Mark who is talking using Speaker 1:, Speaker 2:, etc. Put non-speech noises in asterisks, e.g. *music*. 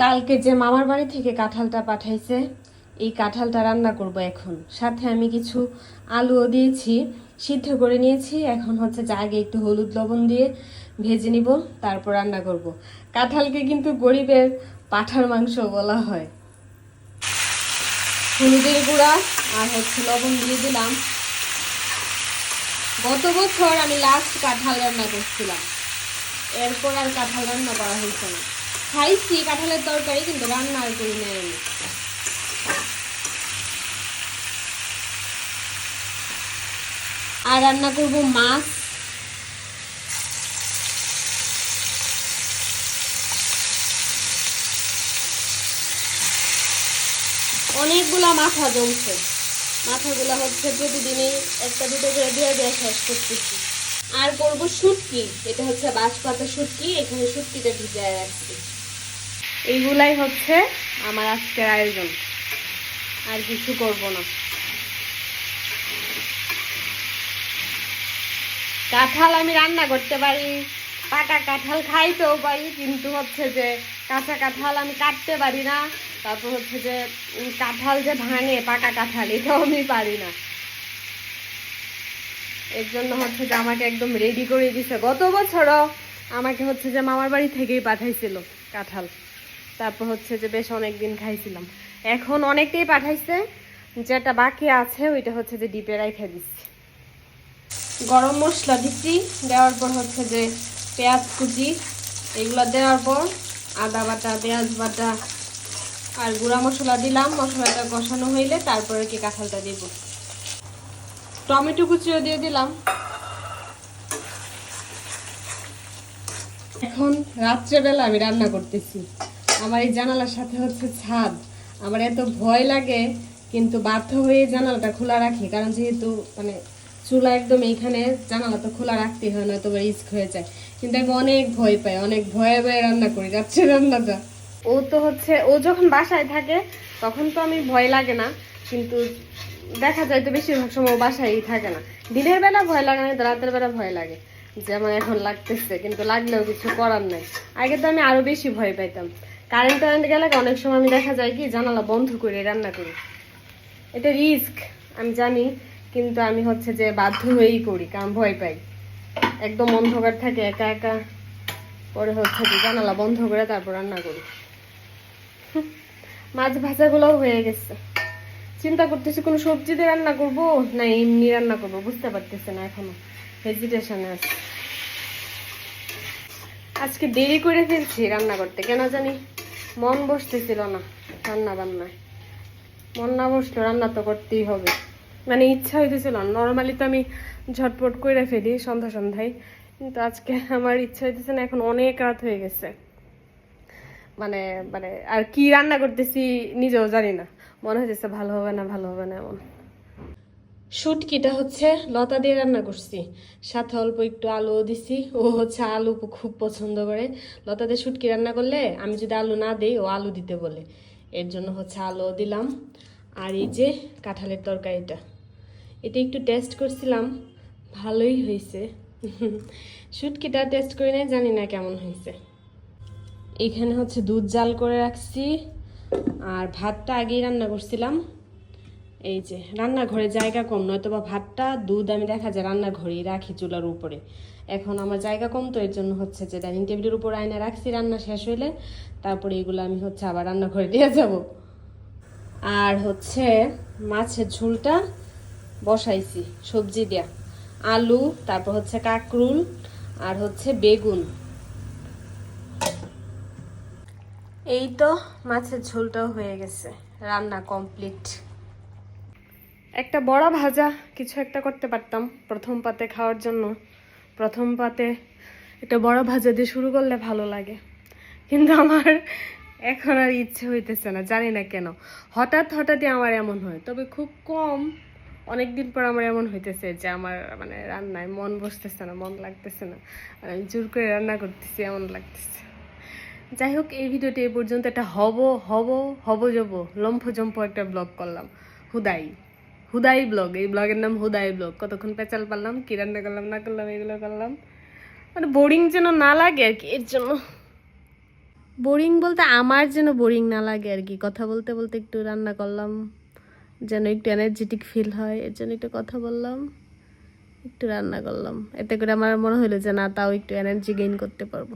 Speaker 1: কালকে যে মামার বাড়ি থেকে কাঁঠালটা পাঠাইছে, এই কাঁঠালটা রান্না করব এখন। সাথে আমি কিছু আলুও দিয়েছি, সিদ্ধ করে নিয়েছি। এখন হচ্ছে যে আগে একটু হলুদ লবণ দিয়ে ভেজে নিব, তারপর রান্না করব। কাঁঠালকে কিন্তু গরিবের পাঠার মাংস বলা হয়। হলুদের গুঁড়া আর হচ্ছে লবণ দিয়ে দিলাম। গত বছর আমি লাস্ট কাঁঠাল রান্না করছিলাম। এরপর আর কাঁঠাল রান্না করা হয়েছে না। খাইছি, কাঁঠালের তরকারি, কিন্তু রান্না আর করি নাই। আমি আর রান্না করব মাছ। অনেকগুলা মাথা জমছে। মাথাগুলো হচ্ছে প্রতিদিনই একটা দুটো করে দিয়ে দিয়ে শেষ করতেছি। আর করব শুটকি, এটা হচ্ছে বাঁশপাতা শুটকি, এখানে শুটকিটা ভিজায় রাখছি। এইগুলাই হচ্ছে আমার আজকের আয়োজন। আর কিছু করব না। কাঁঠাল আমি রান্না করতে পারি। পাকা কাঁঠাল খাইতেও পারি, কিন্তু হচ্ছে যে কাঁচা কাঁঠাল আমি কাটতে পারি না। তারপর হচ্ছে যে কাঁঠাল যে ভাঙে, পাকা কাঁঠাল, এটাও আমি পারি না। এর জন্য হচ্ছে যে আমাকে একদম রেডি করে দিছে। গত বছরও আমাকে হচ্ছে যে মামার বাড়ি থেকেই পাঠাইছিল কাঁঠাল। তারপর হচ্ছে যে বেশ অনেক দিন খাইছিলাম। এখন অনেকটাই পাঠাইছে, যেটা বাকি আছে ওইটা হচ্ছে যে ডিপে রাইখে দিচ্ছি। গরম মশলা দিচ্ছি, দেওয়ার পর হচ্ছে যে পেঁয়াজ কুচি, এগুলো দেওয়ার পর আদা বাটা, পেঁয়াজ বাটা আর গুঁড়া মশলা দিলাম। মশলাটা কষানো হইলে তারপরে কি কাঁঠালটা দিব। টমেটো কুচিও দিয়ে দিলাম। এখন রাত্রেবেলা আমি রান্না করতেছি। আমার এই জানালার সাথে হচ্ছে ছাদ। আমার এত ভয় লাগে, কিন্তু বাধ্য হয়ে জানালাটা খোলা রাখি, কারণ যেহেতু মানে চুলা একদম এইখানে, জানালা তো খোলা রাখতে হয় না তো রিস্ক হয়ে যায়। কিন্তু আমি অনেক ভয় পাই, অনেক ভয়ে ভয়ে রান্না করি, রাত্রে রান্নাটা। ও তো হচ্ছে, ও যখন বাসায় থাকে, তখন তো আমি ভয় লাগে না, কিন্তু দেখা যায় তো বেশিরভাগ সময় বাসায়ই থাকে না। দিনের বেলা ভয় লাগে না রাতের বেলা ভয় লাগে যেমন এখন লাগতেছে, কিন্তু লাগলেও কিছু করার নাই। আগে তো আমি আরও বেশি ভয় পাইতাম। কারেন্ট টারেন্ট গেলে অনেক সময় আমি দেখা যায় কি, জানালা বন্ধ করে রান্না করি। এটা রিস্ক আমি জানি, কিন্তু আমি হচ্ছে যে বাধ্য হয়েই করি, কারণ ভয় পাই। একদম অন্ধকার থাকে, একা একা। পরে হচ্ছে যে জানালা বন্ধ করে তারপর রান্না করি। *laughs* মাছ ভাজাগুলোও হয়ে গেছে। চিন্তা করতেছি, কোনো সবজি দিয়ে রান্না করব, না এমনি রান্না করব, বুঝতে পারতেছে না এখনও। হেজিটেশনে আছে। আজকে দেরি করে ফেলছি রান্না করতে, কেন জানি? মন বসতেছিল না রান্না বান্নায়। মন না বসল রান্না তো করতেই হবে। মানে ইচ্ছা হইতেছিল নর্মালি তো আমি ঝটপট করে ফেলি সন্ধ্যা সন্ধ্যায়। কিন্তু আজকে আমার ইচ্ছা হইতেছে না, এখন অনেক রাত হয়ে গেছে। মানে মানে আর কি রান্না করতেছি নিজেও জানি না। মনে হইতেছে ভালো হবে না, ভালো হবে না এমন। শুটকিটা হচ্ছে লতা দিয়ে রান্না করছি। সাথে অল্প একটু আলুও দিছি। ও হচ্ছে আলু খুব পছন্দ করে। লতা দিয়ে শুটকি রান্না করলে আমি যদি আলু না দিই, ও আলু দিতে বলে। এর জন্য হচ্ছে আলুও দিলাম। আর এই যে কাঁঠালের তরকারিটা এটা। একটু টেস্ট করছিলাম। ভালোই হয়েছে। শুটকিটা টেস্ট করে নাই, জানি না কেমন হয়েছে। এখানে হচ্ছে দুধ জাল করে রাখছি। আর ভাতটা আগেই রান্না করছিলাম। এই যে, রান্নাঘরে জায়গা কম নয়তো বা ভাতটা, দুধ, আমি দেখা যায় রান্নাঘরেই রাখি চুলার উপরে। এখন আমার জায়গা কম, তো এর জন্য হচ্ছে যে ডাইনিং টেবিলের উপর আয়না রাখছি, রান্না শেষ হইলে তারপরে এগুলো আমি হচ্ছে আবার রান্নাঘরে দিয়ে যাব। আর হচ্ছে মাছের ঝোলটা বসাইছি, সবজি দেয়া। আলু, তারপর হচ্ছে কাকরুল, আর হচ্ছে বেগুন। এই তো মাছের ঝোলটাও হয়ে গেছে, রান্না কমপ্লিট। একটা বড় ভাজা কিছু একটা করতে পারতাম প্রথম পাতে খাওয়ার জন্য। প্রথম পাতে একটা বড় ভাজা দিয়ে শুরু করলে ভালো লাগে। কিন্তু আমার এখন আর ইচ্ছে হইতেছে না, জানি না কেন। হঠাৎ হঠাৎই আমার এমন হয়। তবে খুব কম অনেক দিন পর আমার এমন হইতেছে যে আমার মানে রান্নায় মন বসতেছে না, মন লাগতেছে না। আমি জোর করে রান্না করতেছি, এমন লাগতেছে। যাই হোক, এই ভিডিওটি এই পর্যন্ত। একটা হব হব হব, জব, লম্ফ জম্প একটা ব্লগ করলাম। হুদাই। হুদাই ব্লগ, এই ব্লগের নাম হুদাই ব্লগ। কতক্ষণ পেঁচাল পারলাম, কি রান্না করলাম, না করলাম এগুলো করলাম। মানে বোরিং যেন না লাগে আর কি, এর জন্য। বোরিং বলতে আমার যেন বোরিং না লাগে আর কি, কথা বলতে বলতে একটু রান্না করলাম, যেন একটু এনার্জেটিক ফিল হয়, এর জন্য একটু কথা বললাম, একটু রান্না করলাম। এতে করে আমার মনে হলো যে না, তাও একটু এনার্জি গেইন করতে পারব।